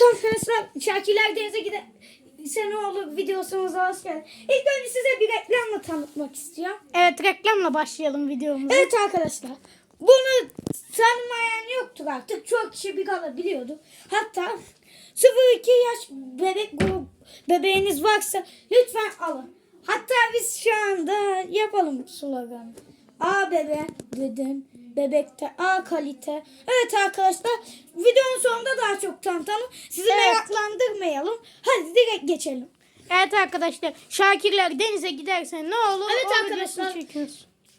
Evet arkadaşlar Şakirler Denize gide sen olur videosumuza hoş geldin. İlk önce size bir reklamla tanıtmak istiyorum. Evet reklamla başlayalım videomuza. Evet arkadaşlar bunu tanımayan yoktur artık. Çok kişi bir kala biliyordu. Hatta 0-2 yaş bebek grup bebeğiniz varsa lütfen alın. Hatta biz şu anda yapalım sloganı. A bebe dedin. Bebekte A kalite. Evet arkadaşlar videonun sonunda daha çok tanıtalım. Sizi Evet. meraklandırmayalım. Hadi direkt geçelim. Evet arkadaşlar Şakirler denize giderse ne olur? Evet arkadaşlar.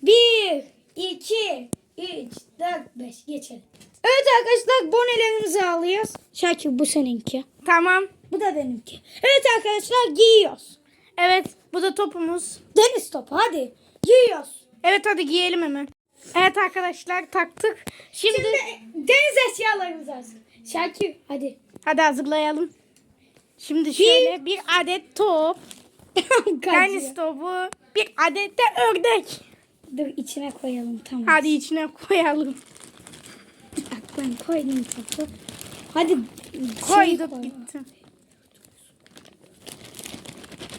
1, 2, 3, 4, 5 geçelim. Evet arkadaşlar bonelerimizi alıyoruz. Şakir bu seninki. Tamam. Bu da benimki. Evet arkadaşlar giyiyoruz. Evet bu da topumuz. Deniz topu hadi. Giyiyoruz. Evet hadi giyelim hemen. Evet arkadaşlar taktık. Şimdi, Şimdi deniz eşyalarımız hazır. Şakir hadi. hadi hazırlayalım. Şimdi şöyle bir adet top. Deniz topu. Bir adet de ördek. Dur içine koyalım tamam. Hadi içine koyalım. Bak ben koydum topu. Hadi Koyduk koy. gitti.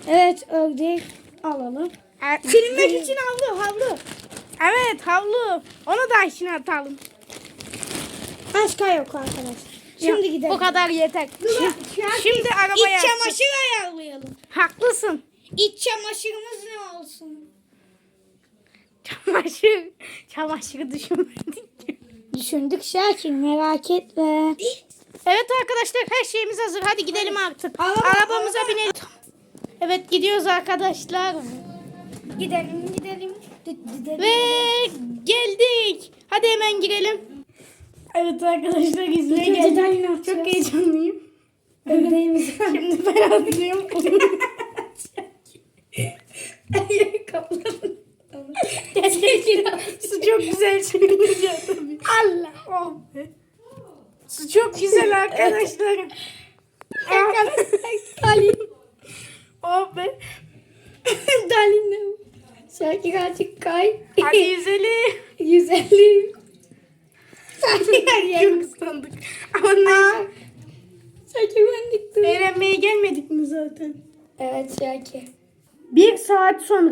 Evet ördeği alalım. Evet. İçin havlu havlu. Evet havlu. Onu da içine atalım. Başka yok arkadaşlar. Şimdi Ya, gidelim. Bu kadar yeter. Şakir, Şimdi arabaya İç çamaşır ayarlayalım. Haklısın. İç çamaşırımız ne olsun? Çamaşır. Çamaşırı düşünmedik ki. Düşündük Şakir merak etme. Evet arkadaşlar her şeyimiz hazır. Hadi gidelim artık. Araba, Arabamıza araba. binelim. Evet gidiyoruz arkadaşlar. Gidelim gidelim. Ve geldik. Hadi hemen girelim. Evet arkadaşlar önce geldik. Çok heyecanlıyım. Ördeğimiz. Şimdi ben atlıyorum. Su çok güzel çekilecek tabii. Allah. Oh be. Su çok güzel arkadaşlar. Dalin. oh be. Dalin. Şakir azıcık kay. Hadi yüzelim. Güzelim. Şakir her yer. Çok ıslandık. Ama ne? Şakir ben diktim. Eğlenmeye gelmedik mi zaten? Evet Şakir. Bir saat sonra.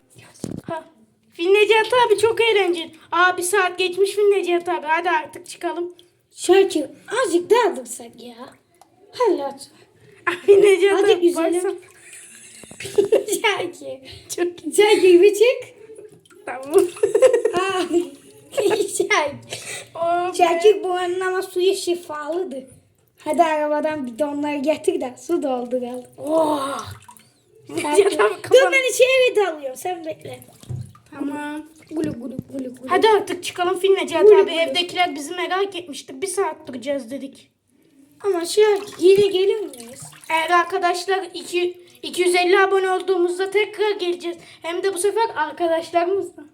Ha. Fil Necati abi çok eğlenceli. Aa bir saat geçmiş Fil Necati abi. Hadi artık çıkalım. Şakir azıcık daha dursak ya. Hadi at. Fil Necati Hadi abi güzelim. baksana. Şakir. Çok. Şakir bir çık. Tamam. Ay. Şakir. Oh be. Şakir bu anın ama suyu şifalıdır. Hadi arabadan bidonları getir de su dolduralım. Oh. Dur ben içeri dalıyorum sen bekle. Tamam. Gulu gulu gulu gulu. Hadi artık çıkalım Fil Necati Buyurun, abi. buyurun. Evdekiler bizi merak etmişti. Bir saat duracağız dedik. Ama Şakir yine gelir miyiz? Eğer arkadaşlar iki, 250 abone olduğumuzda tekrar geleceğiz. Hem de bu sefer arkadaşlarımızla.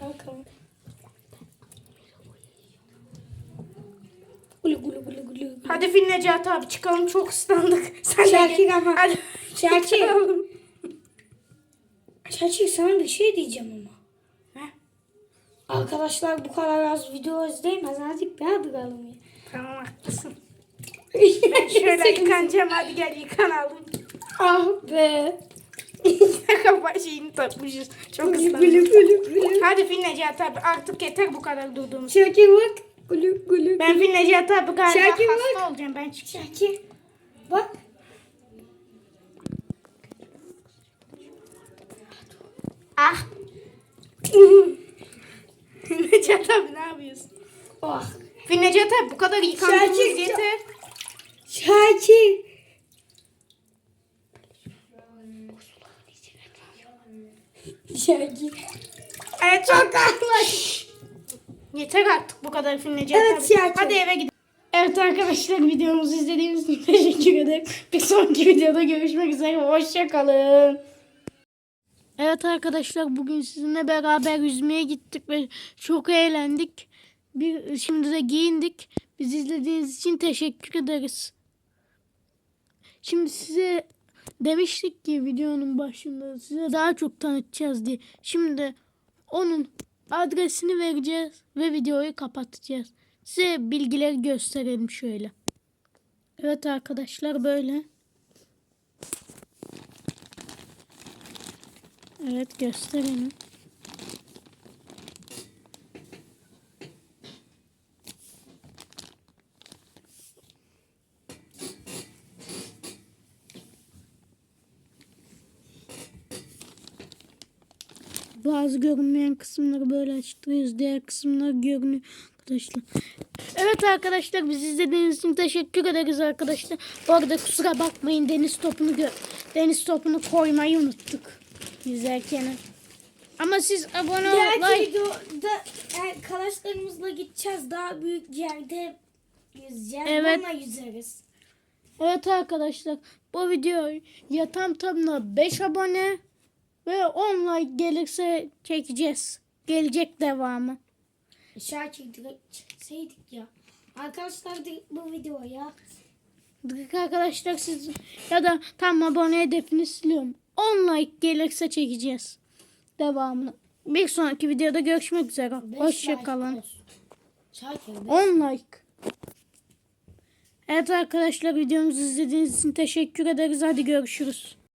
Bakalım. Hadi Fil Necati abi çıkalım çok ıslandık. Sen Şakir ama- Hadi. Şakir. Şakir sana bir şey diyeceğim ama. Heh, Arkadaşlar bu kadar az video izleyemez. Azıcık daha duralım ya. Tamam haklısın. Şöyle yıkanacağım hadi gel yıkanalım. ah be. Kafa şeyini takmışız. Çok Gülü ıslandık. gülü gülü gülü. Hadi Fil Necati abi artık yeter bu kadar durduğumuz. Şakir bak. Gülü gülü. Ben Fil Necati abi galiba Şakir hasta olacağım ben çıkacağım. Şakir. Bak. Ah. Fil Necati abi ne yapıyorsun? Oh. Fil Necati abi bu kadar yıkandığımız Şakir, yeter. Şakir. Şakir. Evet Çok haklı. Yeter artık bu kadar Fil Necati Evet. Şakir. Hadi eve gidelim. Evet arkadaşlar videomuzu izlediğiniz için teşekkür ederim. Bir sonraki videoda görüşmek üzere. Hoşçakalın. Evet arkadaşlar bugün sizinle beraber yüzmeye gittik ve çok eğlendik. Bir, şimdi de giyindik. Biz izlediğiniz için teşekkür ederiz. Şimdi size demiştik ki videonun başında size daha çok tanıtacağız diye. Şimdi onun adresini vereceğiz ve videoyu kapatacağız. size bilgileri gösterelim şöyle. Evet arkadaşlar böyle. Evet gösterelim. Bazı görünmeyen kısımları böyle açtırıyoruz. Diğer kısımlar görünüyor arkadaşlar. Evet arkadaşlar biz izlediğiniz için teşekkür ederiz arkadaşlar. Bu arada kusura bakmayın deniz topunu gö- deniz topunu koymayı unuttuk izlerken. Ama siz abone Diğer olmayı videoda arkadaşlarımızla gideceğiz. Daha büyük yerde yüzeceğiz. Evet. Bununla yüzeriz. Evet arkadaşlar bu video ya tam tamına 5 abone ve 10 like gelirse çekeceğiz. Gelecek devamı. Direkt çekseydik ya. Arkadaşlar bu videoya Arkadaşlar siz ya da tam abone hedefini siliyorum. 10 like gelirse çekeceğiz. Devamını. Bir sonraki videoda görüşmek üzere. Hoşçakalın. like olsun. Şarkıyı 10 like. Evet arkadaşlar videomuzu izlediğiniz için teşekkür ederiz. Hadi görüşürüz.